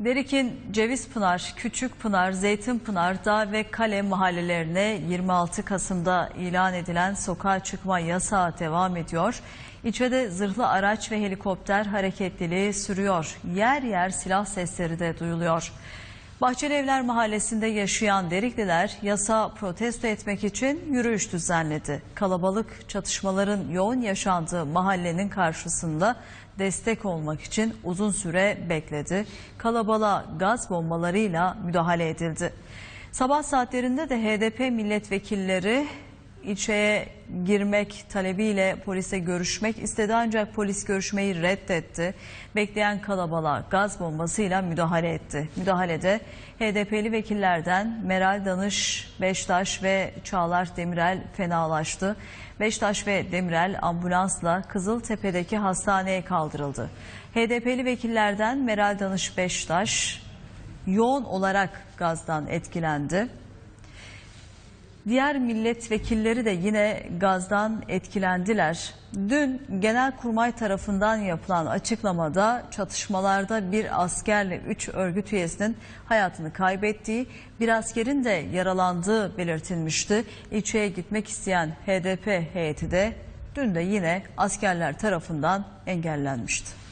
Derik'in Cevizpınar, Küçükpınar, Zeytinpınar, Dağ ve Kale mahallelerine 26 Kasım'da ilan edilen sokağa çıkma yasağı devam ediyor. İlçede zırhlı araç ve helikopter hareketliliği sürüyor. Yer yer silah sesleri de duyuluyor. Bahçelievler Mahallesi'nde yaşayan Derikliler yasa protesto etmek için yürüyüş düzenledi. Kalabalık çatışmaların yoğun yaşandığı mahallenin karşısında destek olmak için uzun süre bekledi. Kalabalığa gaz bombalarıyla müdahale edildi. Sabah saatlerinde de HDP milletvekilleri ilçeye girmek talebiyle polise görüşmek istedi ancak polis görüşmeyi reddetti. Bekleyen kalabalığa gaz bombasıyla müdahale etti. Müdahalede HDP'li vekillerden Meral Danış, Beştaş ve Çağlar Demirel fenalaştı. Beştaş ve Demirel ambulansla Kızıltepe'deki hastaneye kaldırıldı. HDP'li vekillerden Meral Danış Beştaş yoğun olarak gazdan etkilendi. Diğer milletvekilleri de yine gazdan etkilendiler. Dün Genelkurmay tarafından yapılan açıklamada çatışmalarda bir askerle 3 örgüt üyesinin hayatını kaybettiği, bir askerin de yaralandığı belirtilmişti. İlçeye gitmek isteyen HDP heyeti de dün de yine askerler tarafından engellenmişti.